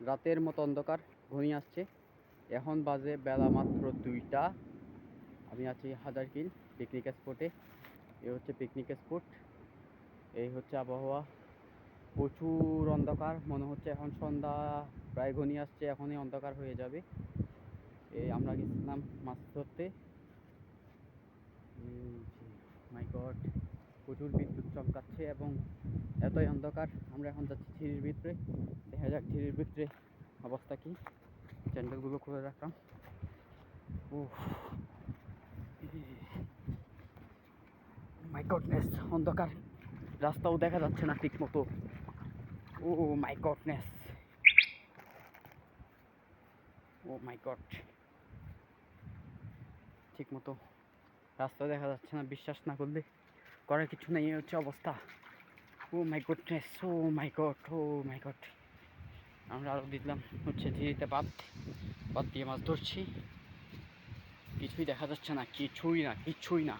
রাতের মতো অন্ধকার ঘনিয়ে আসছে। এখন বাজে বেলা মাত্র দুইটা। আমি আছি হাজারকিল পিকনিক স্পটে এ। হচ্ছে পিকনিক স্পট এই হচ্ছে আবহাওয়া। প্রচুর অন্ধকার, মনে হচ্ছে এখন সন্ধ্যা প্রায় ঘনিয়ে আসছে, এখনই অন্ধকার হয়ে যাবে। এই আমরা গেছিলাম মাছ ধরতে। মাই গড প্রচুর বিদ্যুৎ চমকাচ্ছে এবং এতই অন্ধকার। আমরা এখন যাচ্ছি ঝিরির ভিতরে। দেখা যাক ঝিরির ভিতরে অবস্থা কি। চ্যান্ডেলগুলো খুলে রাখলাম। ও মাই গডনেস অন্ধকার। রাস্তাও দেখা যাচ্ছে না ঠিক মতো ও my goodness oh my god ঠিক মতো রাস্তা দেখা যাচ্ছে না, বিশ্বাস না করলে। করার কিছু নেই হচ্ছে অবস্থা। ও my goodness oh my God oh my God আমরা আরও দিলাম হচ্ছে ধীরেতে বাদ বাদ দিয়ে মাছ ধরছি। কিছুই দেখা যাচ্ছে না, কিছুই না কিছুই না।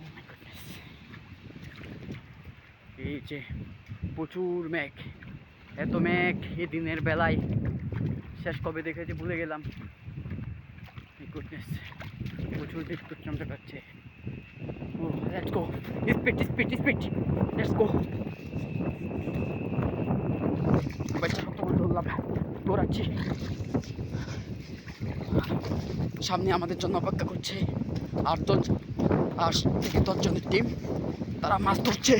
ও মাই গডনেস এই যে প্রচুর মেঘ, এত মেঘ এই দিনের বেলায়। শেষ কবে দেখেছি ভুলে গেলাম। গুডনেস প্রচুর বিদ্যুৎ চমকাচ্ছে ও স্পিড লেটস গো বাচ্চা শক্ত করে দৌড়াচ্ছি। সামনে আমাদের জন্য অপেক্ষা করছে আটজন আট থেকে দশজনের টিম তারা মাছ ধরছে।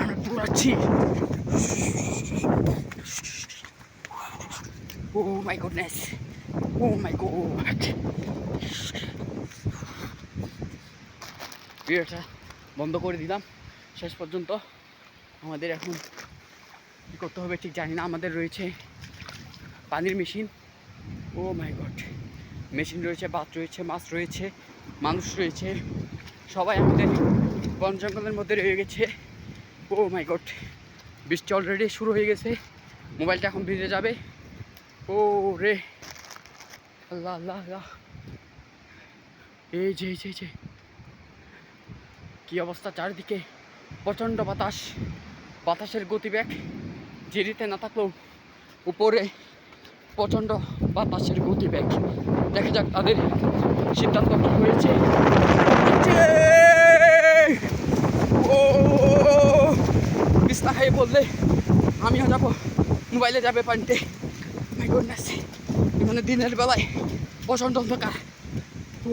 আমরা দৌড়াচ্ছি। ও my goodness oh my god ভিডিওটা বন্ধ করে দিলাম। শেষ পর্যন্ত আমাদের এখন কী করতে হবে ঠিক জানি না। আমাদের রয়েছে পানির machine. Oh my god, machine রয়েছে বাত রয়েছে, মাছ রয়েছে, মানুষ রয়েছে। সবাই আমাদের বন জঙ্গলের মধ্যে রয়ে গেছে। ও মাই গড, বৃষ্টি অলরেডি শুরু হয়ে গেছে। মোবাইলটা এখন ভিজে যাবে। ও রে, আল্লাহ আল্লাহ আল্লাহ। এই যে এই যে। কি অবস্থা চারিদিকে? প্রচণ্ড বাতাস। বাতাসের গতিবেগ জেরিতে না থাকলেও উপরে প্রচণ্ড বাতাসের গতিবেগ। দেখা যাক তাদের সিদ্ধান্ত কি হয়েছে। ও খাইয়ে বললে, আমিও যাব। মোবাইলে যাবে পানিতে। এখানে দিনের বেলায় প্রচণ্ড অন্ধকার। ও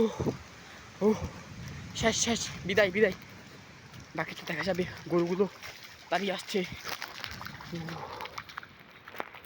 ও ও। শেষ শেষ। বিদায় বিদায়। বাকিটা দেখা যাবে। গরুগুলো দাঁড়িয়ে আসছে।